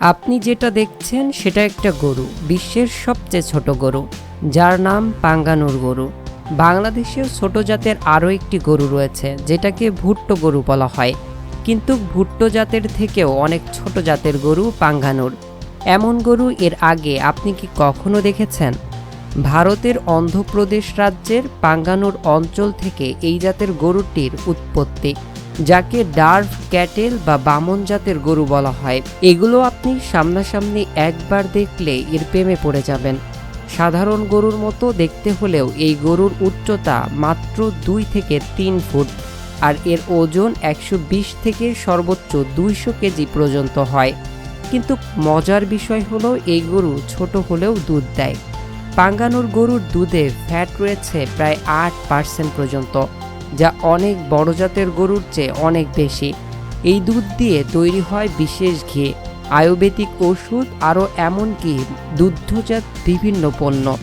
আপনি যেটা দেখছেন সেটা একটা গরু, বিশ্বের সবচেয়ে ছোট গরু, যার নাম পাঙ্গানুর গরু। বাংলাদেশের ছোট জাতের আরও একটি গরু রয়েছে, যেটাকে ভুট্টো গরু বলা হয়। কিন্তু ভুট্টো জাতের থেকেও অনেক ছোট জাতের গরু পাঙ্গানুর। এমন গরু এর আগে আপনি কি কখনো দেখেছেন? ভারতের অন্ধ্রপ্রদেশ রাজ্যের পাঙ্গানুর অঞ্চল থেকে এই জাতের গরুটির উৎপত্তি। যাকে ডার্ভ ক্যাটেল বা বামন জাতের গরু বলা হয়। এগুলো আপনি সামনাসামনি একবার দেখলে এর প্রেমে পড়ে যাবেন। সাধারণ গরুর মতো দেখতে হলেও এই গরুর উচ্চতা মাত্র দুই থেকে তিন ফুট আর এর ওজন একশো বিশ থেকে সর্বোচ্চ দুইশো কেজি পর্যন্ত হয়। কিন্তু মজার বিষয় হলো এই গরু ছোট হলেও দুধ দেয়। পাঙ্গানোর গরুর দুধে ফ্যাট রয়েছে প্রায় আট পার্সেন্ট পর্যন্ত। যা অনেক বড় জাতের গরুর চেয়ে অনেক বেশি। এই দুধ দিয়ে তৈরি হয় বিশেষ ঘি। আয়ুর্বেদিক ওষুধ আরও এমনকি দুগ্ধজাত বিভিন্ন পণ্য।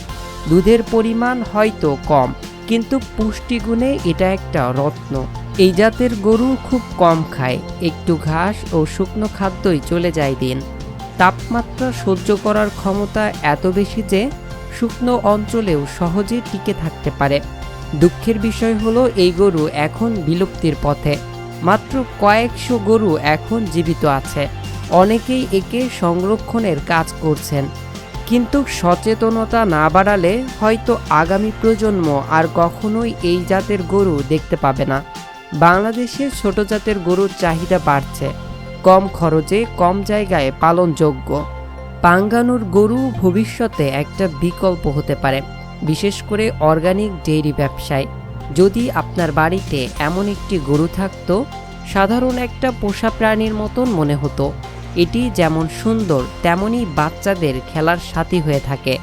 দুধের পরিমাণ হয়তো কম, কিন্তু পুষ্টিগুণে এটা একটা রত্ন। এই জাতের গরু খুব কম খায়, একটু ঘাস ও শুকনো খাদ্যই চলে যায় দিন। তাপমাত্রা সহ্য করার ক্ষমতা এত বেশি যে শুকনো অঞ্চলেও সহজে টিকে থাকতে পারে। দুঃখের বিষয় হলো, এই গরু এখন বিলুপ্তির পথে। মাত্র কয়েকশো গরু এখন জীবিত আছে। অনেকেই একে সংরক্ষণের কাজ করছেন। কিন্তু সচেতনতা না বাড়ালে হয়তো আগামী প্রজন্ম আর কখনোই এই জাতের গরু দেখতে পাবে না। বাংলাদেশে ছোট জাতের গরুর চাহিদা বাড়ছে। কম খরচে, কম জায়গায় পালনযোগ্য। পাঙ্গানুর গরু ভবিষ্যতে একটা বিকল্প হতে পারে। বিশেষ করে অর্গানিক ডেইরি ব্যবসায়। যদি আপনার বাড়িতে এমন একটি গরু থাকত, সাধারণ একটা পোষা প্রাণীর মতন মনে হতো। এটি যেমন সুন্দর তেমনই বাচ্চাদের খেলার সাথী হয়ে থাকে।